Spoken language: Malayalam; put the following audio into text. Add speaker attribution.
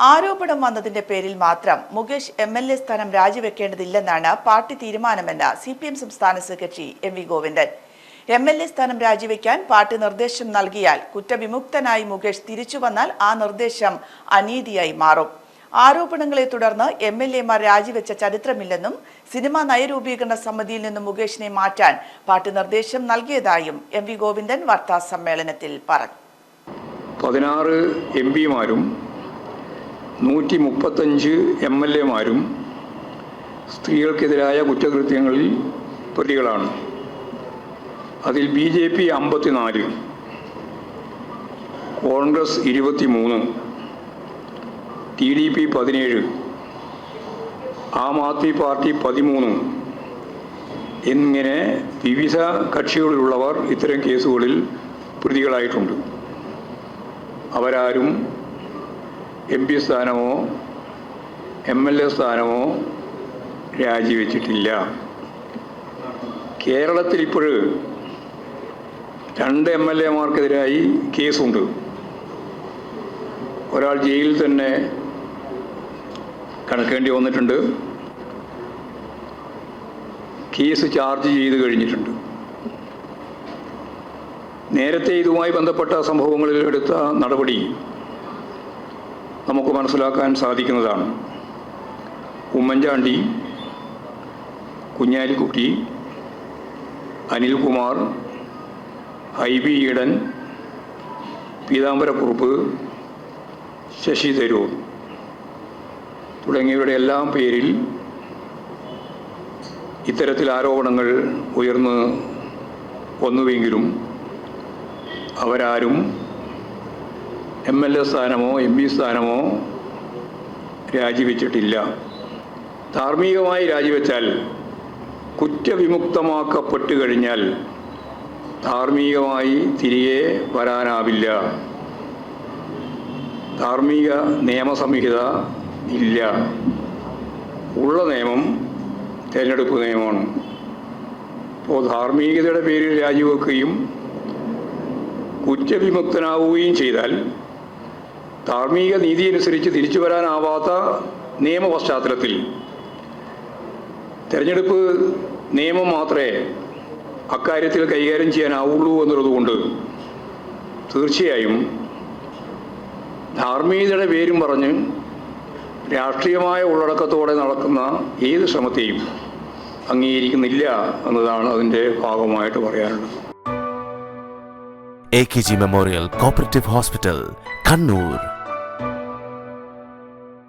Speaker 1: ആരോപണം വന്നതിന്റെ പേരിൽ മാത്രം മുകേഷ് എം എൽ എ സ്ഥാനം രാജിവെക്കേണ്ടതില്ലെന്നാണ് പാർട്ടി തീരുമാനമെന്ന് സി പി എം സംസ്ഥാന secretary M V Govindan. M L A സ്ഥാനം രാജിവെക്കാൻ പാർട്ടി നിർദ്ദേശം നൽകിയാൽ കുറ്റവിമുക്തനായി മുകേഷ് തിരിച്ചു വന്നാൽ ആ നിർദ്ദേശം അനീതിയായി മാറും. ആരോപണങ്ങളെ തുടർന്ന് എം എൽ എമാർ രാജിവെച്ച ചരിത്രമില്ലെന്നും സിനിമാ നയരൂപീകരണ സമിതിയിൽ നിന്നും മുകേഷിനെ മാറ്റാൻ പാർട്ടി നിർദ്ദേശം നൽകിയതായും എം വി ഗോവിന്ദൻ വാർത്താ സമ്മേളനത്തിൽ പറഞ്ഞു.
Speaker 2: പതിനാറ് എം പിമാരും നൂറ്റി മുപ്പത്തഞ്ച് എം എൽ എമാരും സ്ത്രീകൾക്കെതിരായ കുറ്റകൃത്യങ്ങളിൽ പ്രതികളാണ്. അതിൽ ബി ജെ പി അമ്പത്തിനാല് കോൺഗ്രസ് ഇരുപത്തിമൂന്ന് ടി ഡി പി പതിനേഴ് ആം ആദ്മി പാർട്ടി പതിമൂന്ന് എന്നിങ്ങനെ വിവിധ കക്ഷികളിലുള്ളവർ ഇത്തരം കേസുകളിൽ പ്രതികളായിട്ടുണ്ട്. അവരാരും എം പി സ്ഥാനമോ എം എൽ എ സ്ഥാനമോ രാജിവെച്ചിട്ടില്ല. കേരളത്തിൽ ഇപ്പോൾ രണ്ട് എം എൽ എമാർക്കെതിരായി കേസുണ്ട്. ഒരാൾ ജയിലിൽ തന്നെ കടക്കേണ്ടി വന്നിട്ടുണ്ട്. കേസ് ചാർജ് ചെയ്ത് കഴിഞ്ഞിട്ടുണ്ട്. നേരത്തെ ഇതുമായി ബന്ധപ്പെട്ട സംഭവങ്ങളിൽ എടുത്ത നടപടി നമുക്ക് മനസ്സിലാക്കാൻ സാധിക്കുന്നതാണ്. ഉമ്മൻചാണ്ടി കുഞ്ഞാലിക്കുട്ടി അനിൽകുമാർ ഐ ബി ഈഡൻ പീതാംബരക്കുറുപ്പ് ശശി തരൂർ തുടങ്ങിയവരുടെ എല്ലാം പേരിൽ ഇത്തരത്തിൽ ആരോപണങ്ങൾ ഉയർന്ന് വന്നുവെങ്കിലും അവരാരും എം എൽ എ സ്ഥാനമോ എം പി സ്ഥാനമോ രാജിവെച്ചിട്ടില്ല. ധാർമ്മികമായി രാജിവെച്ചാൽ കുറ്റവിമുക്തമാക്കപ്പെട്ടു കഴിഞ്ഞാൽ ധാർമ്മികമായി തിരികെ വരാനാവില്ല. ധാർമ്മിക നിയമസംഹിത ഇല്ല. ഉള്ള നിയമം തിരഞ്ഞെടുപ്പ് നിയമമാണ്. അപ്പോൾ ധാർമ്മികതയുടെ പേരിൽ രാജിവെക്കുകയും കുറ്റവിമുക്തനാവുകയും ചെയ്താൽ ധാർമ്മിക നീതി അനുസരിച്ച് തിരിച്ചു വരാനാവാത്ത നിയമ പശ്ചാത്തലത്തിൽ തെരഞ്ഞെടുപ്പ് നിയമം മാത്രമേ അക്കാര്യത്തിൽ കൈകാര്യം ചെയ്യാനാവുള്ളൂ എന്നുള്ളതുകൊണ്ട് തീർച്ചയായും ധാർമ്മികതയുടെ പേരും പറഞ്ഞ് രാഷ്ട്രീയമായ ഉള്ളടക്കത്തോടെ നടക്കുന്ന ഏത് ശ്രമത്തെയും അംഗീകരിക്കുന്നില്ല എന്നതാണ് അതിന്റെ ഭാഗമായിട്ട് പറയാനുള്ളത്.
Speaker 3: A K G memorial cooperative hospital Kannur